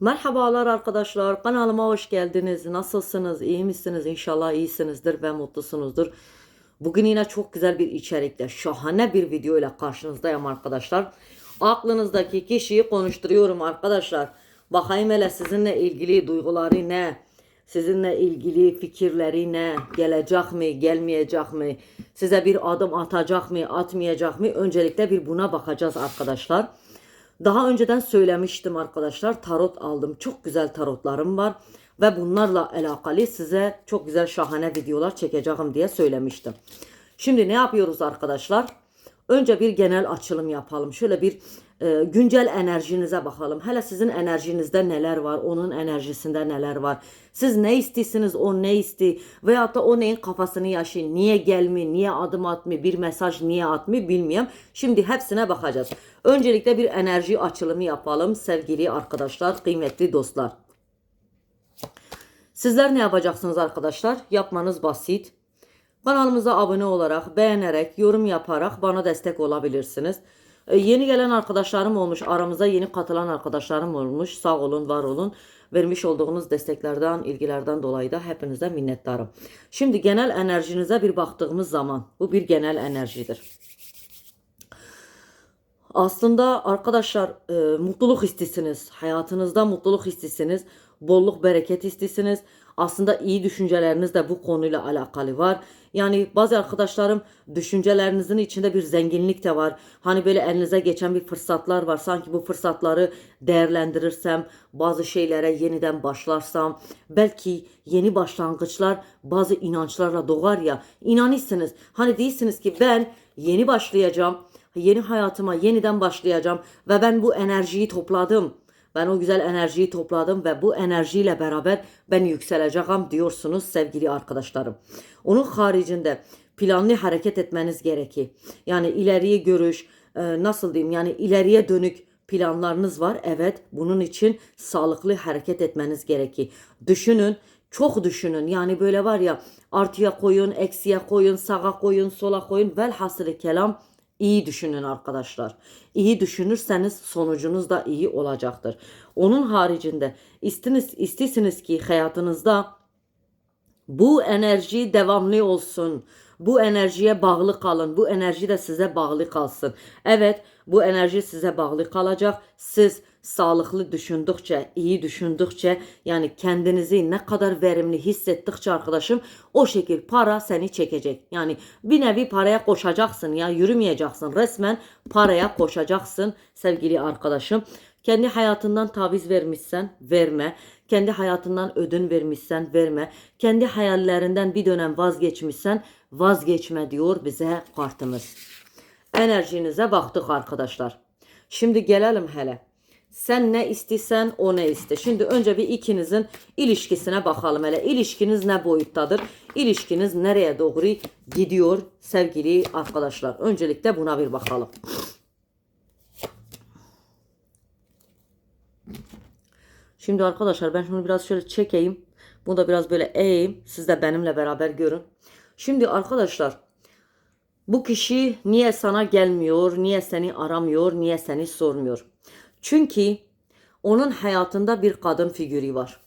Merhabalar arkadaşlar. Kanalıma hoş geldiniz. Nasılsınız? İyi misiniz? İnşallah iyisinizdir ve mutlusunuzdur. Bugün yine çok güzel bir içerikle, şahane bir video ile karşınızdayım arkadaşlar. Aklınızdaki kişiyi konuşturuyorum arkadaşlar. Bakayım hele sizinle ilgili duyguları ne? Sizinle ilgili fikirleri ne? Gelecek mi, gelmeyecek mi? Size bir adım atacak mı, atmayacak mı? Öncelikle bir buna bakacağız arkadaşlar. Daha önceden söylemiştim arkadaşlar. Tarot aldım. Çok güzel tarotlarım var. Ve bunlarla alakalı size çok güzel şahane videolar çekeceğim diye söylemiştim. Şimdi ne yapıyoruz arkadaşlar? Önce bir genel açılım yapalım. Şöyle bir e, güncel enerjinize bakalım. Hele sizin enerjinizde neler var, onun enerjisinde neler var. Siz ne istiyorsunuz, o ne isti veyahut da o neyin kafasını yaşayın. Niye gelmi, niye adım atmı, bir mesaj niye atmı bilmiyorum. Şimdi hepsine bakacağız. Öncelikle bir enerji açılımı yapalım sevgili arkadaşlar, kıymetli dostlar. Sizler ne yapacaksınız arkadaşlar? Yapmanız basit. Kanalımıza abone olarak, beğenerek, yorum yaparak bana destek olabilirsiniz. Ee, yeni gelen arkadaşlarım olmuş, aramıza yeni katılan arkadaşlarım olmuş. Sağ olun, var olun. Vermiş olduğunuz desteklerden, ilgilerden dolayı da hepinize minnettarım. Şimdi genel enerjinize bir baktığımız zaman, bu bir genel enerjidir. Aslında arkadaşlar e, mutluluk istisiniz. Hayatınızda mutluluk istisiniz. Bolluk bereket istisiniz. Aslında iyi düşünceleriniz de bu konuyla alakalı var. Yani bazı arkadaşlarım düşüncelerinizin içinde bir zenginlik de var. Hani böyle elinize geçen bir fırsatlar var. Sanki bu fırsatları değerlendirirsem, bazı şeylere yeniden başlarsam, belki yeni başlangıçlar bazı inançlarla doğar ya. İnanırsınız. Hani değilsiniz ki ben yeni başlayacağım yeni hayatıma yeniden başlayacağım ve ben bu enerjiyi topladım. Ben o güzel enerjiyi topladım ve bu enerjiyle beraber ben yükseleceğim diyorsunuz sevgili arkadaşlarım. Onun haricinde planlı hareket etmeniz gerekir. Yani ileriye görüş, e, nasıl diyeyim yani ileriye dönük planlarınız var. Evet bunun için sağlıklı hareket etmeniz gerekir. Düşünün çok düşünün. Yani böyle var ya artıya koyun, eksiye koyun, sağa koyun, sola koyun. Velhasılı kelam İyi düşünün arkadaşlar. İyi düşünürseniz sonucunuz da iyi olacaktır. Onun haricinde istiniz, istisiniz ki hayatınızda bu enerji devamlı olsun. Bu enerjiye bağlı kalın. Bu enerji de size bağlı kalsın. Evet, bu enerji size bağlı kalacak. Siz sağlıklı düşündükçe, iyi düşündükçe, yani kendinizi ne kadar verimli hissettikçe arkadaşım o şekil para seni çekecek. Yani bir nevi paraya koşacaksın ya yürümeyeceksin. Resmen paraya koşacaksın sevgili arkadaşım. Kendi hayatından taviz vermişsen verme. Kendi hayatından ödün vermişsen verme. Kendi hayallerinden bir dönem vazgeçmişsen vazgeçme diyor bize kartımız. Enerjinize baktık arkadaşlar. Şimdi gelelim hele. Sen ne istesen o ne iste. Şimdi önce bir ikinizin ilişkisine bakalım hele. İlişkiniz ne boyuttadır? İlişkiniz nereye doğru gidiyor sevgili arkadaşlar? Öncelikle buna bir bakalım. Şimdi arkadaşlar ben şunu biraz şöyle çekeyim. Bunu da biraz böyle eğeyim. Siz de benimle beraber görün. Şimdi arkadaşlar bu kişi niye sana gelmiyor, niye seni aramıyor, niye seni sormuyor? Çünkü onun hayatında bir kadın figürü var.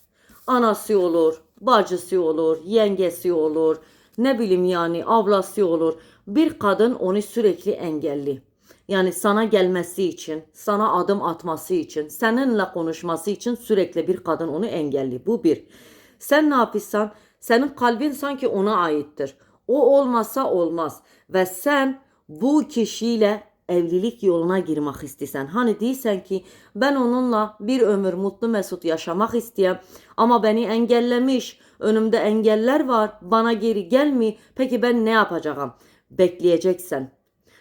Anası olur, bacısı olur, yengesi olur, ne bileyim yani ablası olur. Bir kadın onu sürekli engelli. Yani sana gelmesi için, sana adım atması için, seninle konuşması için sürekli bir kadın onu engelli. Bu bir. Sen ne yapıyorsan, senin kalbin sanki ona aittir. O olmazsa olmaz. Ve sen bu kişiyle evlilik yoluna girmek istesen. Hani değilsen ki ben onunla bir ömür mutlu mesut yaşamak isteyem ama beni engellemiş. Önümde engeller var. Bana geri gelmi. Peki ben ne yapacağım? Bekleyeceksen.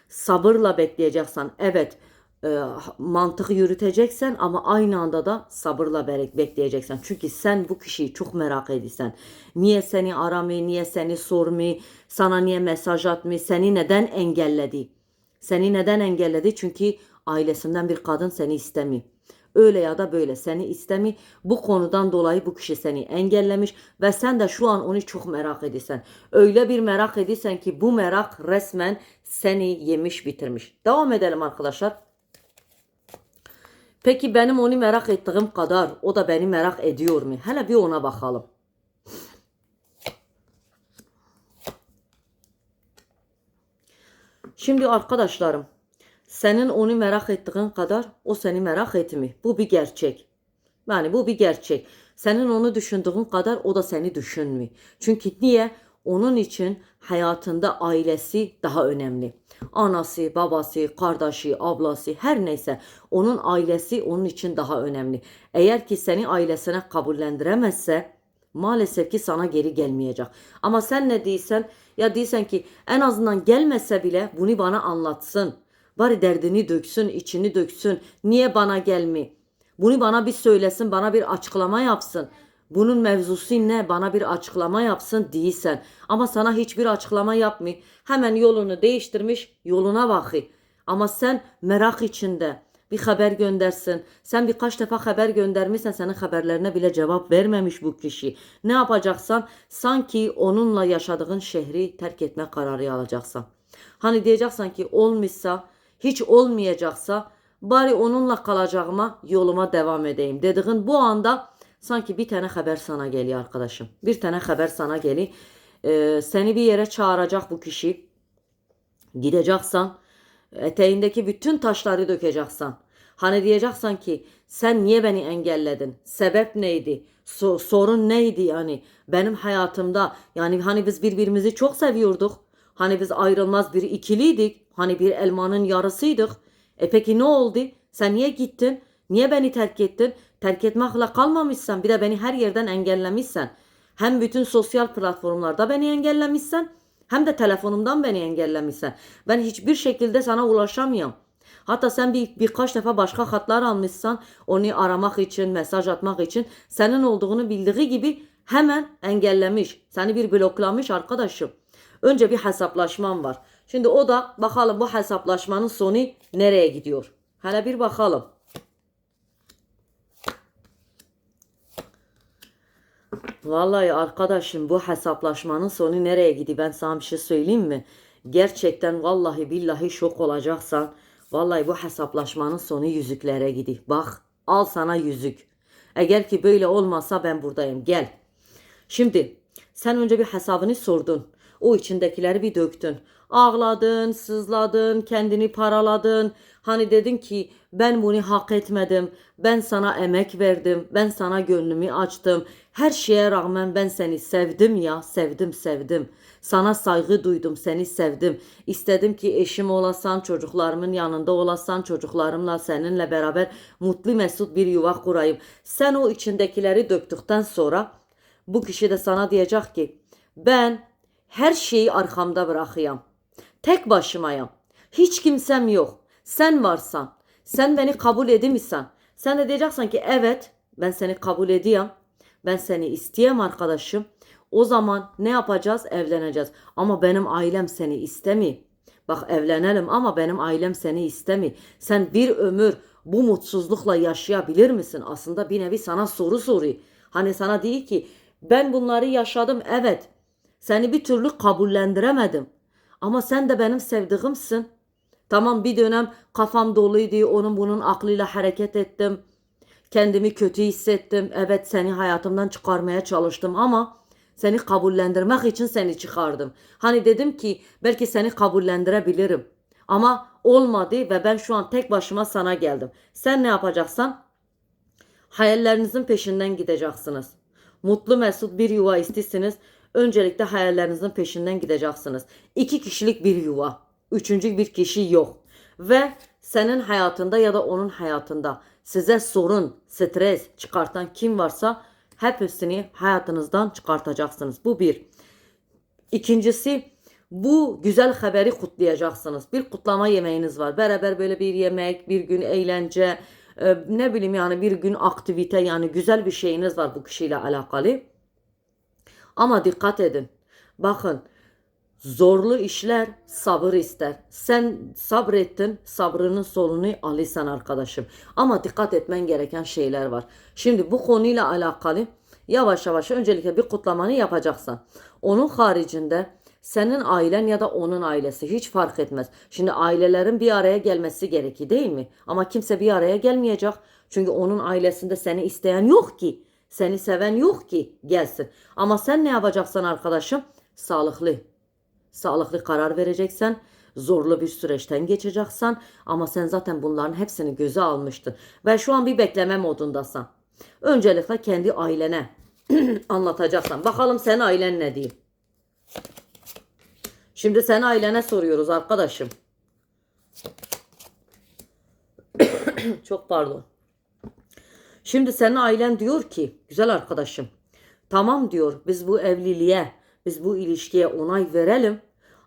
Sabırla bekleyeceksen. Evet e, mantık yürüteceksen ama aynı anda da sabırla bekleyeceksen. Çünkü sen bu kişiyi çok merak ediyorsun. Niye seni aramıyor, niye seni sormuyor, sana niye mesaj atmıyor, seni neden engelledi? Seni neden engelledi? Çünkü ailesinden bir kadın seni istemiyor. Öyle ya da böyle seni istemi. Bu konudan dolayı bu kişi seni engellemiş ve sen de şu an onu çok merak ediyorsun. Öyle bir merak ediyorsun ki bu merak resmen seni yemiş bitirmiş. Devam edelim arkadaşlar. Peki benim onu merak ettiğim kadar o da beni merak ediyor mu? Hele bir ona bakalım. Şimdi arkadaşlarım, senin onu merak ettiğin kadar o seni merak etmiyor. Bu bir gerçek. Yani bu bir gerçek. Senin onu düşündüğün kadar o da seni düşünmüyor. Çünkü niye? Onun için hayatında ailesi daha önemli. Anası, babası, kardeşi, ablası her neyse onun ailesi onun için daha önemli. Eğer ki seni ailesine kabullendiremezse maalesef ki sana geri gelmeyecek. Ama sen ne değilsen ya değilsen ki en azından gelmese bile bunu bana anlatsın. Bari derdini döksün, içini döksün. Niye bana gelmi? Bunu bana bir söylesin, bana bir açıklama yapsın. Bunun mevzusu ne? Bana bir açıklama yapsın değilsen. Ama sana hiçbir açıklama yapmıyor. Hemen yolunu değiştirmiş, yoluna bakıyor. Ama sen merak içinde bir haber göndersin. Sen birkaç defa haber göndermişsen senin haberlerine bile cevap vermemiş bu kişi. Ne yapacaksan sanki onunla yaşadığın şehri terk etme kararı alacaksan. Hani diyeceksen ki olmuşsa, hiç olmayacaksa bari onunla kalacağıma yoluma devam edeyim dediğin bu anda sanki bir tane haber sana geliyor arkadaşım. Bir tane haber sana geliyor. Ee, seni bir yere çağıracak bu kişi. Gideceksen eteğindeki bütün taşları dökeceksen. Hani diyeceksen ki sen niye beni engelledin? Sebep neydi? So- sorun neydi yani? Benim hayatımda yani hani biz birbirimizi çok seviyorduk. Hani biz ayrılmaz bir ikiliydik. Hani bir elmanın yarısıydık. E peki ne oldu? Sen niye gittin? Niye beni terk ettin? Terk etmekle kalmamışsan bir de beni her yerden engellemişsen. Hem bütün sosyal platformlarda beni engellemişsen hem de telefonumdan beni engellemişsen. Ben hiçbir şekilde sana ulaşamıyorum. Hatta sen bir, birkaç defa başka hatlar almışsan onu aramak için, mesaj atmak için senin olduğunu bildiği gibi hemen engellemiş. Seni bir bloklamış arkadaşım. Önce bir hesaplaşmam var. Şimdi o da bakalım bu hesaplaşmanın sonu nereye gidiyor? Hele bir bakalım. Vallahi arkadaşım bu hesaplaşmanın sonu nereye gidiyor ben sana bir şey söyleyeyim mi? Gerçekten vallahi billahi şok olacaksan vallahi bu hesaplaşmanın sonu yüzüklere gidiyor. Bak al sana yüzük. Eğer ki böyle olmazsa ben buradayım gel. Şimdi sen önce bir hesabını sordun. O içindekileri bir döktün. Ağladın, sızladın, kendini paraladın. Hani dedin ki ben bunu hak etmedim. Ben sana emek verdim. Ben sana gönlümü açtım. Her şeye rağmen ben seni sevdim ya. Sevdim sevdim. Sana saygı duydum. Seni sevdim. İstedim ki eşim olasan, çocuklarımın yanında olasan, çocuklarımla seninle beraber mutlu mesut bir yuva kurayım. Sen o içindekileri döktükten sonra bu kişi de sana diyecek ki ben her şeyi arkamda bırakayım. Tek başımayım. Hiç kimsem yok. Sen varsan, sen beni kabul edmişsen, sen de diyeceksin ki evet ben seni kabul ediyorum. Ben seni isteyem arkadaşım. O zaman ne yapacağız? Evleneceğiz. Ama benim ailem seni istemiyor. Bak evlenelim ama benim ailem seni istemiyor. Sen bir ömür bu mutsuzlukla yaşayabilir misin? Aslında bir nevi sana soru soruyor. Hani sana değil ki ben bunları yaşadım evet. Seni bir türlü kabullendiremedim. Ama sen de benim sevdiğimsin. Tamam bir dönem kafam doluydu. Onun bunun aklıyla hareket ettim. Kendimi kötü hissettim. Evet seni hayatımdan çıkarmaya çalıştım ama seni kabullendirmek için seni çıkardım. Hani dedim ki belki seni kabullendirebilirim. Ama olmadı ve ben şu an tek başıma sana geldim. Sen ne yapacaksan hayallerinizin peşinden gideceksiniz. Mutlu mesut bir yuva istisiniz. Öncelikle hayallerinizin peşinden gideceksiniz. İki kişilik bir yuva. Üçüncü bir kişi yok. Ve senin hayatında ya da onun hayatında size sorun, stres çıkartan kim varsa hepsini hayatınızdan çıkartacaksınız. Bu bir. İkincisi bu güzel haberi kutlayacaksınız. Bir kutlama yemeğiniz var. Beraber böyle bir yemek, bir gün eğlence, e, ne bileyim yani bir gün aktivite yani güzel bir şeyiniz var bu kişiyle alakalı. Ama dikkat edin. Bakın zorlu işler sabır ister. Sen sabrettin sabrının solunu alırsan arkadaşım. Ama dikkat etmen gereken şeyler var. Şimdi bu konuyla alakalı yavaş yavaş öncelikle bir kutlamanı yapacaksın. Onun haricinde Senin ailen ya da onun ailesi hiç fark etmez. Şimdi ailelerin bir araya gelmesi gerekir değil mi? Ama kimse bir araya gelmeyecek. Çünkü onun ailesinde seni isteyen yok ki. Seni seven yok ki gelsin. Ama sen ne yapacaksın arkadaşım? Sağlıklı. Sağlıklı karar vereceksen, zorlu bir süreçten geçeceksin ama sen zaten bunların hepsini göze almıştın ve şu an bir bekleme modundasın. Öncelikle kendi ailene anlatacaksan. Bakalım senin ailen ne diyeyim. Şimdi sen ailene soruyoruz arkadaşım. Çok pardon. Şimdi senin ailen diyor ki güzel arkadaşım tamam diyor biz bu evliliğe biz bu ilişkiye onay verelim.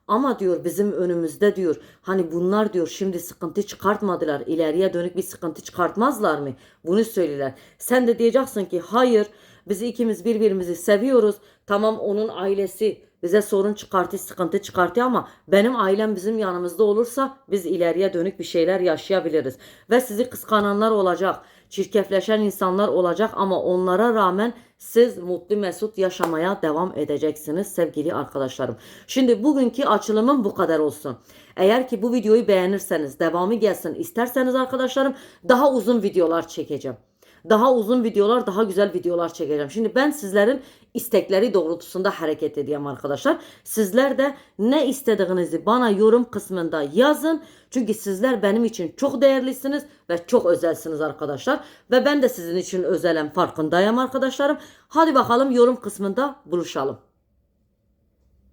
Ama diyor bizim önümüzde diyor hani bunlar diyor şimdi sıkıntı çıkartmadılar ileriye dönük bir sıkıntı çıkartmazlar mı? Bunu söylediler sen de diyeceksin ki hayır biz ikimiz birbirimizi seviyoruz. Tamam onun ailesi bize sorun çıkartıyor, sıkıntı çıkartıyor ama benim ailem bizim yanımızda olursa biz ileriye dönük bir şeyler yaşayabiliriz. Ve sizi kıskananlar olacak, çirkefleşen insanlar olacak ama onlara rağmen siz mutlu mesut yaşamaya devam edeceksiniz sevgili arkadaşlarım. Şimdi bugünkü açılımım bu kadar olsun. Eğer ki bu videoyu beğenirseniz devamı gelsin isterseniz arkadaşlarım daha uzun videolar çekeceğim daha uzun videolar, daha güzel videolar çekeceğim. Şimdi ben sizlerin istekleri doğrultusunda hareket edeyim arkadaşlar. Sizler de ne istediğinizi bana yorum kısmında yazın. Çünkü sizler benim için çok değerlisiniz ve çok özelsiniz arkadaşlar. Ve ben de sizin için özelim farkındayım arkadaşlarım. Hadi bakalım yorum kısmında buluşalım.